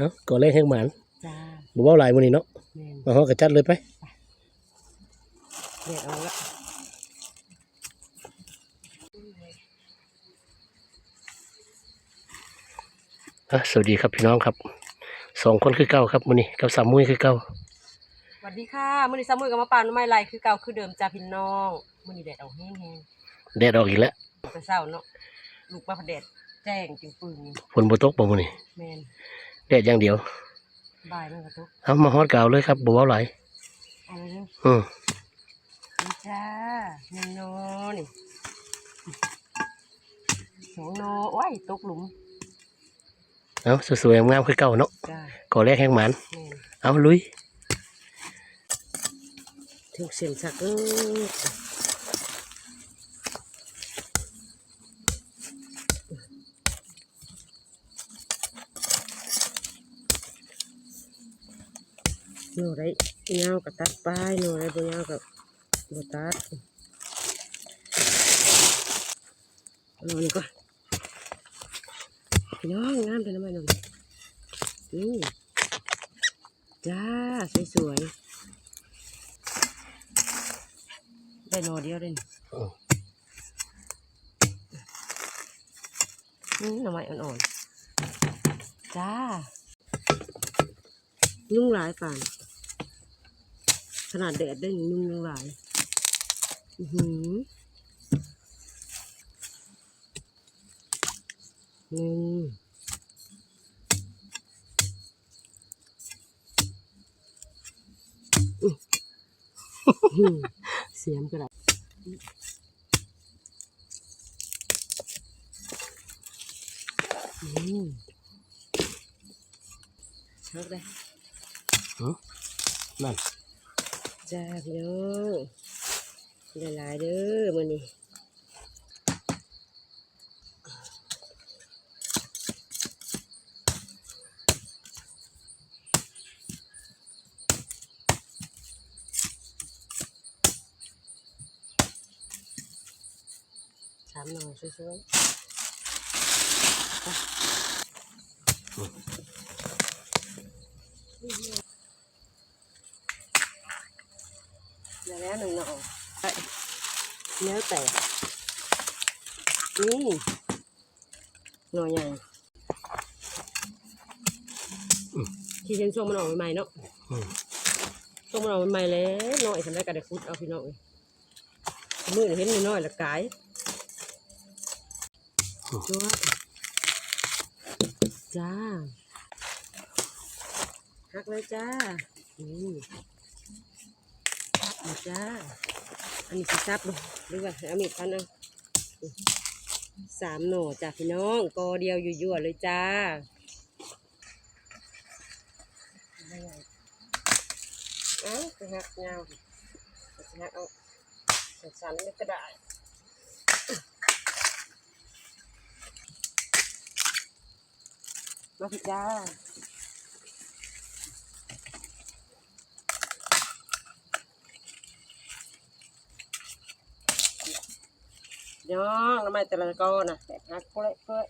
เอ้าก่อนแรกแห้งหมานจ้าบ่เว้าหลายมื้อนี้เนาะแม่นมาฮอกระจัดเลยไป เด็ดเอาละอะสวัสดีครับพี่น้องครับสองคนคือเก่าครับมื้อนี้กับสามมุ้ยคือเก่าสวัสดีค่ะมื้อนี้ซ้ำมือกับมาปานน้ำไม้ไหลคือเก่าคือเดิมจ้าพี่น้องมื้อนี้แดดออกแห้งแดดออกอีกแล้วๆแต่เช้าเนาะลูกมาพะแดดแจ้งจึงปึงฝนบ่ตกบ่มื้อนี้แม่น แดดอย่างเดียวบ่ายมันก็ตกเอามาฮอดเก่าเลยครับบ่เว้าหลายเอาเลยเด้ออืมนี่จ้าหนึ่งโนนี่สองโนโอ้ยตกหลุมเอาสวยๆงามๆคือเก่าเนาะจ้าก่อนแรกแห้งหมานแม่นเอาลุย ถึงเสียงสักเออ นูได้เงากับตัดปลายหนูได้บ่เงากับบ่ตัดเอนี่ก่อนพี่น้องงามเป็นทำไมหนูนี่จ้าสวยๆได้นอเดียวเลยนี่นี่หน่อไม้อ่อนๆจ้ายุ่งหลายป่าน ขนาดแดดได้นี่ยุ่งยังหลายอือหือนี่อื้อหือเสียมกระดาษอืมเลิกได้นั่น จ้าพี่น้องหลายๆเด้อมื้อนี้สามหน่อสวยๆแล้วหนึ่งหน่อไป แล้วแต่นี่หน่อใหญ่ที่เห็นช่วงมันออกใหม่ๆเนาะอืมช่วงมันออกใหม่ๆแล้วน้อยสำหรับการได้คุดเอาพี่น้องเอ้ยมือนี่เห็นน้อยๆและกายจ้าจ้าฮักเลยจ้านี่เอาจ้า อันนี้สิซับบ่หรือว่าเอามีดพันเอาสามหน่อจ้าพี่น้องกอเดียวยั่วๆเลยจ้าเอ้าไปหักเงาไปหักเอาสันๆนี่ก็ได้มาพี่จ้า น้องทำไมแต่ละก้อนน่ะแตกหักเพื่อยเพื่อย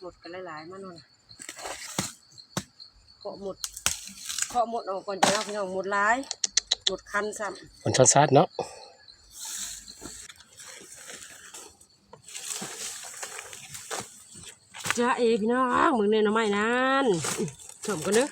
หมดกันหลายๆมาหน่อยเคาะหมดเคาะหมดออกก่อนจะเอาพี่น้องหมดหลายหมดคันซ้มันซัดๆเนาะำจ้าเอพี่น้องมึงเนี่ยหน้ำไม้นั้นชมกันเนอะ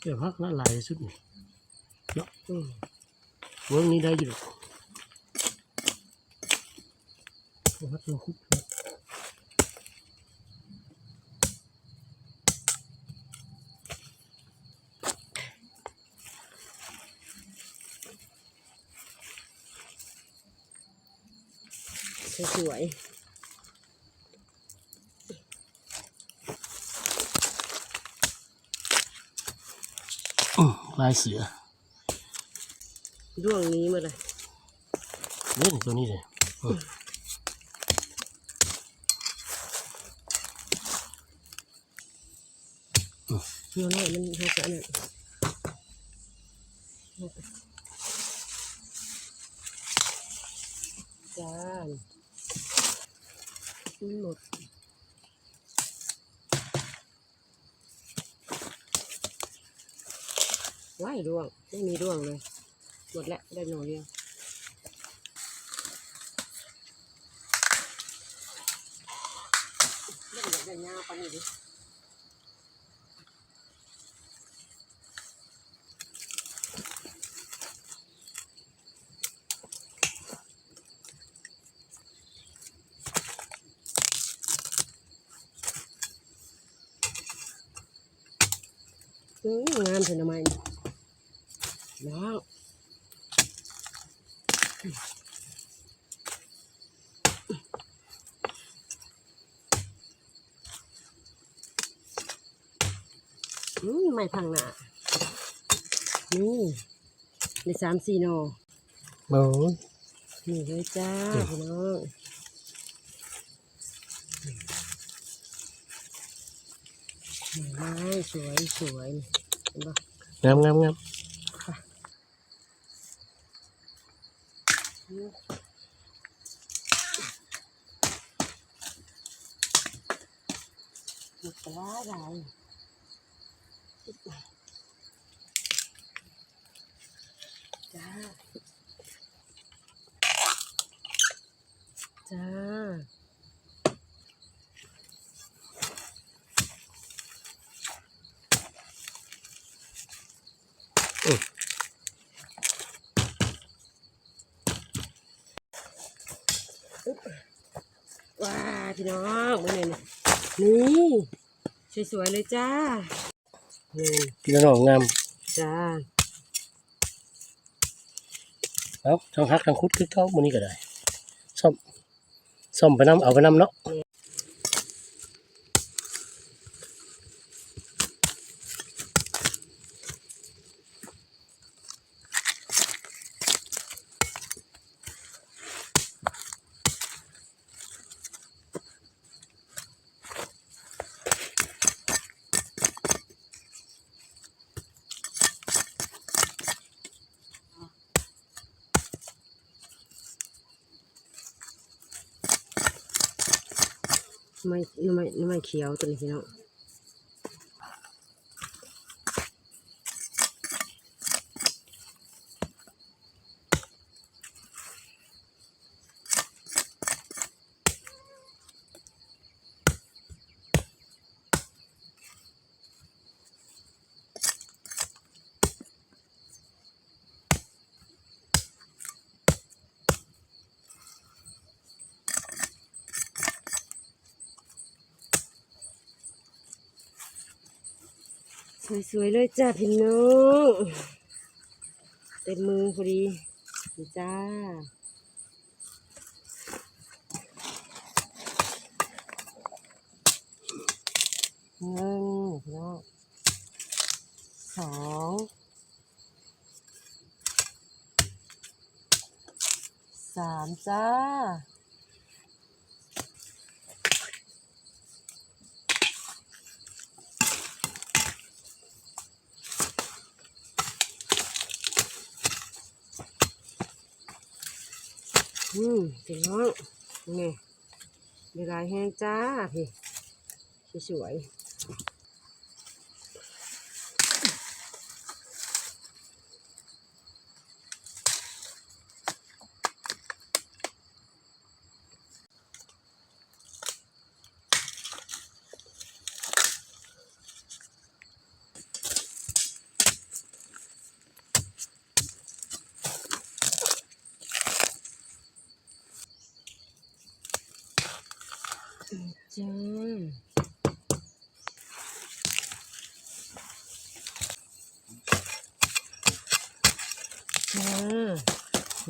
เกี่พักละลายสุดนี่เนาะเวิ้งนี้ได้อยู่พักลงคุกนสวย ลายเสือๆร่วงนี้มาเลยเล่นตัวนี้เลยอืมเนื้อหน่อยมันหาจะเนี่ยจานมันหมด ว้ายร่วง ไม่มีร่วงเลย หมดแล้วได้หน่อยเดียวเล่นแบบยาวปนนี้ดิอืมงามเถอะนะมัน น้องอืมไม่พังหนานี่ในสามสี่หนอโอ้ยนี่เลยจ้าพี่น้องไม้สวยสวยเห็นปะงามงามงาม หมดปลาอะไรจ้า จ้า ว้า พี่น้องมาเลยนะนี่สวยๆเลยจ้านี่พี่น้องงามจ้าเอ้าทั้งฮักทั้งคุดคือเก้ามื้อนี้ก็ได้ซ่อมซ่อมไปน้ำเอาไปน้ำเนาะ ไม่ไม่ไม่เขียวตัวนี้พี่น้อง สวยๆเลยจ้าพี่น้องเต็มมือพอดีดีจ้าหนึ่งพี่น้องสองสามจ้า อืมพี่น้องนี่มีลายแห้งจ้าพี่สวย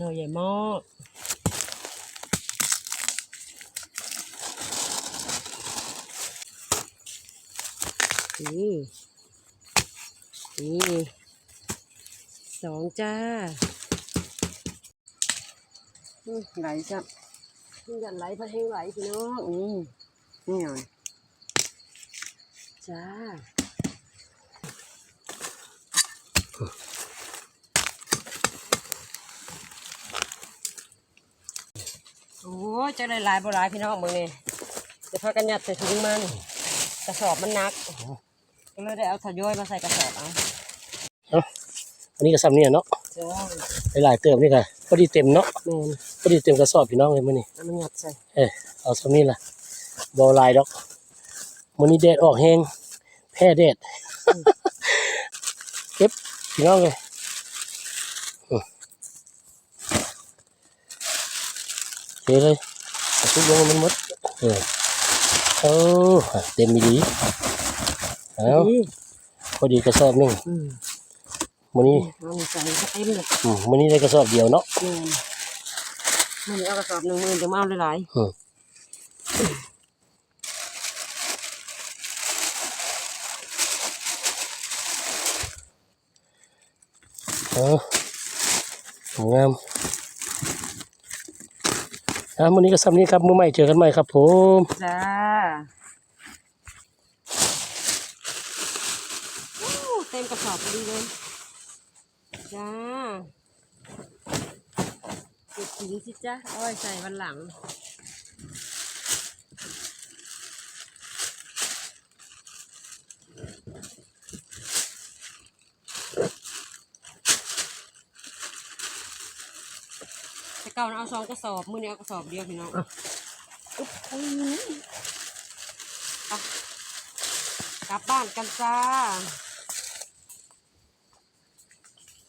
หน่ใหญ่มากอือนี่สองจ้าไหลจ้ะมันยันไหลพะแห้งไหลพี่น้องอือนี่ไยจ้า โอ้ยจะหลายๆบ่หลายพี่น้องมึงนี่จะพากันยัดใส่ถุงมันกระสอบมันหนักก็เลยได้เอาทยอยมาใส่กระสอบเอาอันนี้ก็ซ้ำเนี่ยเนาะจ้าหลายๆเติมนี่ค่ะพอดีเต็มเนาะแม่นพอดีเต็มกระสอบพี่น้องเลยมื้อนี้เอามันยัดใส่เออเอาซ้ำนี่ล่ะบ่หลายดอกมื้อนี้แดดออกแฮงแพ้แดดเก็บพี่น้องเลย เทเลยเอาทุกลงมันหมดเออเอาเต็มมีดีเอาอืมพอดีกระสอบหนึงอืมมื้อนี้เอาใส่เต็มเลยอืมมื้อนี้ได้กระสอบเดียวเนาะแม่นมันเอากระสอบหนึ่งหมื่นจะมาเอาหลายอืมเอางาม อะมื้อนี้ก็ซ้ำนี้ครับมื้อใหม่เจอกันใหม่ครับผมๆจ้าโอ้เต็มกระสอบพอดีเลยจ้าเก็บถุงสิจ้าเอาไว้ใส่วันหลัง ก่าน่ะเอาสองกระสอบมือนี้เอากระสอบเดียวพี่น้องอุ๊บอุ๊ยไปกลับบ้านกันจ้า